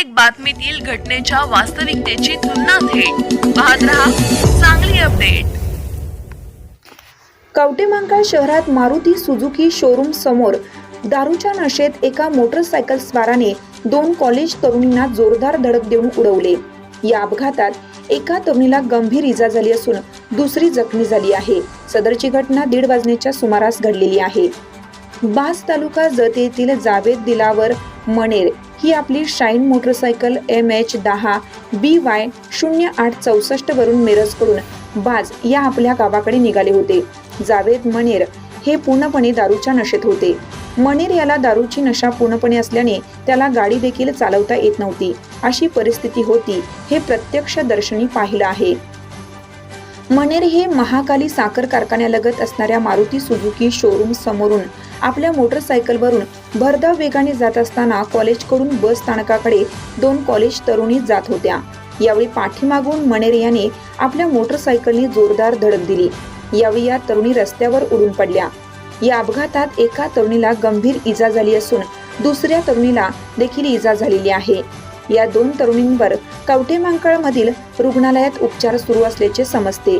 प्रत्येक बातमीतील घटनेच्या वास्तविकतेची तुलना थेट. पाहत रहा चांगली अपडेट. कवटेमंकाळ शहरात मारुती सुझुकी शोरूम समोर दारूच्या नशेत एका मोटरसायकल स्वाराने दोन कॉलेज तरुणींना जोरदार धडक देऊन उडवले. या अपघातात एका तरुणीला गंभीर इजा झाली असून दुसरी जखमी झाली आहे. सदरची घटना दीड वाजण्याच्या सुमारास घडलेली आहे. बास तालुका जत येथील जावेद दिलावर मणेर ही आपली शाईन मोटरसायकल एम एच दहा बी वाय शून्य आठ चौसष्ट वरून मिरजकडून बाज या आपल्या गावाकडे निघाले होते. जावेद मणेर हे पूर्णपणे दारूच्या नशेत होते. मणेर याला दारूची नशा पूर्णपणे असल्याने त्याला गाडी देखील चालवता येत नव्हती. अशी परिस्थिती होती हे प्रत्यक्ष दर्शनी पाहिलं आहे. मनेर हे महाकाली साखर कारखान्यालगत असणाऱ्या मारुती सुझुकी शोरूम समोरून आपल्या मोटरसायकलवरून भरधाव वेगाने जात असताना कॉलेजकडून बस स्थानकाकडे दोन कॉलेज तरुणी जात होत्या. यावेळी पाठीमागून मनेर याने आपल्या मोटरसायकलने जोरदार धडक दिली. यावेळी या तरुणी रस्त्यावर उडून पडल्या. या अपघातात एका तरुणीला गंभीर इजा झाली असून दुसऱ्या तरुणीला देखील इजा झालेली आहे. या दोन तरुणींवर कवठेमांकाळमधील रुग्णालयात उपचार सुरू असल्याचे समजते.